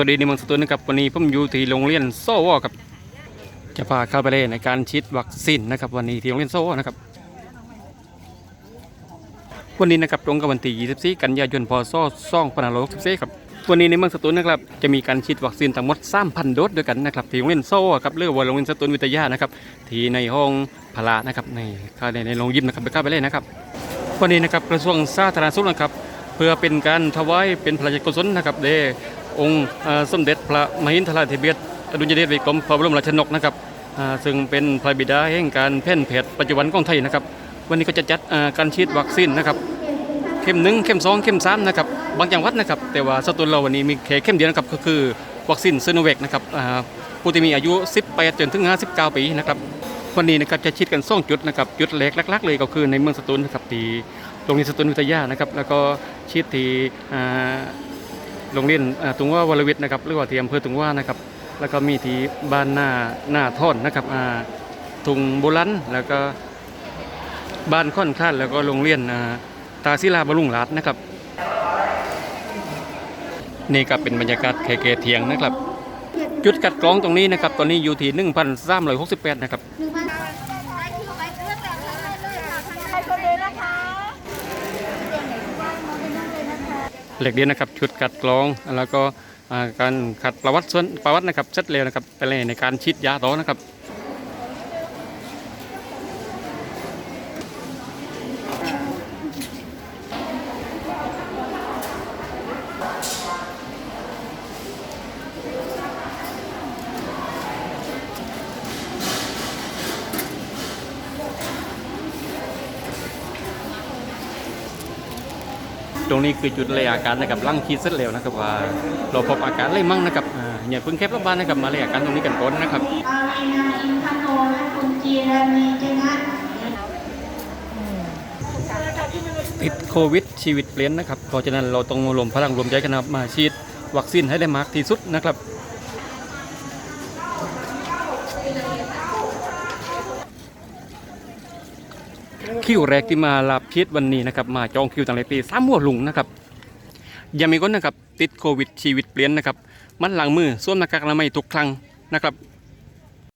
วัสดีในเมืองสตูลนะครับวันนี้ผมอยู่ที่โรงเรียนโซวอครับจะพาเข้าไปเล่นในการฉีดวัคซีนนะครับ วันนี้ที่โรงเรียนโซวอนะครับ วันนี้นะครับตรงกับวันที่24 กันยายนพศ2564ครับวันนี้ในเมืองสตูลนะครับจะมีการฉีดวัคซีนทั้งหมด3,000โดสด้วยกันนะครับที่โรงเรียนโซวอครับเรียกว่าโรงเรียนสตูลวิทยานะครับที่ในห้องพละนะครับในในในโรงยิมนะครับไปเข้าไปเล่นนะครับ วันนี้นะครับกระทรวงสาธารณสุขนะครับเพื่อเป็นการถวายเป็นพระราชกุศลนะครับเด องค์สมเด็จพระมหินทราธิเบศรอดุลยเดชวิกรมพระบรมราชนกนะครับซึ่งเป็นพระบิดาแห่งการแพ่นแผดปัจจุบันของไทยนะครับ วันนี้ก็จะจัดการฉีดวัคซีนนะครับเข็มหนึ่งเข็มสองเข็มสามนะครับบางจังหวัดนะครับ แต่ว่าสตูลเราวันนี้มีแค่เข็มเดียวนะครับก็คือวัคซีนซีโนแวคนะครับผู้ที่มีอายุ 18 จนถึง 59 ปีนะครับวันนี้นะครับจะฉีดกันสองจุดนะครับจุดแรกลักๆเลยก็คือในเมืองสตูลนะครับที่โรงเรียนสตูลวิทยานะครับแล้วก็ฉีดที่ โรงเรียนตุงว่าวรวิทย์นะครับหรือว่าที่อำเภอตุงว่านะครับ แล้วก็มีที่บ้านหน้าหน้าท่อนนะครับอ่าทุงโบรันแล้วก็บ้านค่อนข้านแล้วก็โรงเรียนตาศิลาบรุงรัตน์นะครับ นี่ก็เป็นบรรยากาศเคเคเทียงนะครับ จุดคัดกรองตรงนี้นะครับ ตอนนี้อยู่ที่1,368นะครับ ไปคนเลยนะคะ เหล็กเดียวนะครับ ชุดกัดกรองแล้วก็การขัดประวัติส่วนประวัตินะครับเสร็จแล้วนะครับไปเลยในการฉีดยาต่อนะครับ ตรงนี้คือจุดเลยอาการนะครับร่างคีดเสร็จแล้วนะครับว่าเราพบอาการอะไรมั่งนะครับอย่าเพิ่งแคบรถบ้านนะครับมาเลยอาการตรงนี้กันก่อนนะครับอารีนาอินทโนและคุณจีรานีเจงัตติดโควิดชีวิตเปลี่ยนนะครับเพราะฉะนั้นเราต้องรวมพลังรวมใจกันมาฉีดวัคซีนให้ได้มากที่สุดนะครับ คิวแรกที่มารับฉีดวันนี้นะครับมาจองคิวตั้งแต่ปีสามหัวลุงนะครับยังมีคนนะครับติดโควิดชีวิตเปลี่ยนนะครับ มันหลังมือสวมหน้ากากอนามัยทุกครั้งนะครับ